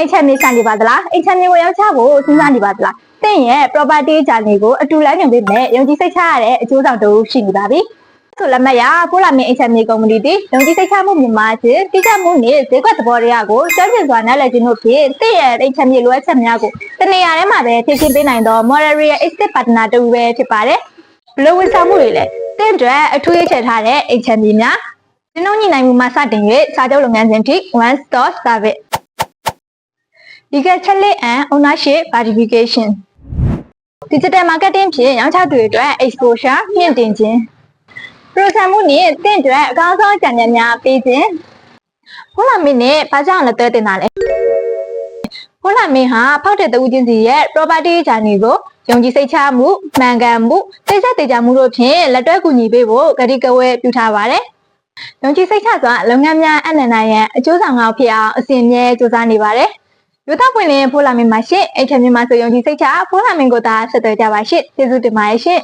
အိမ်ချက်မြေဆိုင်နေပါသလားအိမ်ချက်မြေကိုရောက်ချဖို့စဉ်းစားနေပါသလားတင့်ရဲ့ property ဂျာနေကိုအတူလိုက်နေပေးမယ်ယုံကြည်စိတ်ချရတဲ့အကျိုးဆောင်တို့ရှိနေပါပြီဆိုလက်မှတ်ရဖိုးလာမင်းအိမ်ချက်မြေကုမ္ပဏီတီယုံကြည်စိတ်ချမှုမြန်မာချင်းတိကျမှုနဲ့ဈေးကွက်သဘောတရားကိုစမ်းစစ်စွာနားလည်ခြင်းတို့ဖြင့်တင့်ရဲ့အိမ်ချက်မြေလိုအပ်ချက်များကိုတနေရာထဲမှာပဲဖြည့်ရှင်းပေးနိုင်သော Moraria Estate Partner တူပဲဖြစ်ပါတယ်ဘလို့ဝန်ဆောင်မှုတွေလဲတင့်အတွက်အထူးရချထားတဲ့အိမ်ချက်မြေများဒီနှုန်းညီနိုင်မှုမှစတင်၍စာချုပ်လုပ်ငန်းစဉ်ထိ one stop service legal check and ownership verification digital marketing ဖြင့်ရောင်းချသူတွေအတွက် exposure မြင့်တင်ခြင်း program မှုနဲ့တင့်အတွက်အကောင်းဆုံးအကြံဉာဏ်များပေးခြင်းဘုလာမင်းနဲ့ဘာကြောင့်လက်သွဲတင်တာလဲဘုလာမင်းဟာဖောက်တဲ့တဦးချင်းစီရဲ့ property journey ကိုယုံကြည်စိတ်ချမှုမှန်ကန်မှုသိသက်တည်ကြမှုတို့ဖြင့်လက်တွဲကူညီပေးဖို့ကတိကဝဲပြုထားပါတယ်ယုံကြည်စိတ်ချစွာလုပ်ငန်းများအနန္တရန်အကျိုးဆောင်ကောင်းဖြစ်အောင်အစဉ်အမြဲကြိုးစားနေပါတယ် ရုပ်သပွင့်လင်းဖိုးလာမင်းမှာရှင့်အိတ်ထမင်းမှာဆိုယုံကြည်စိတ်ချဖိုးလာမင်းကိုသာဆက်သွယ်ကြပါရှင့်ကျေးဇူးတင်ပါတယ်ရှင့်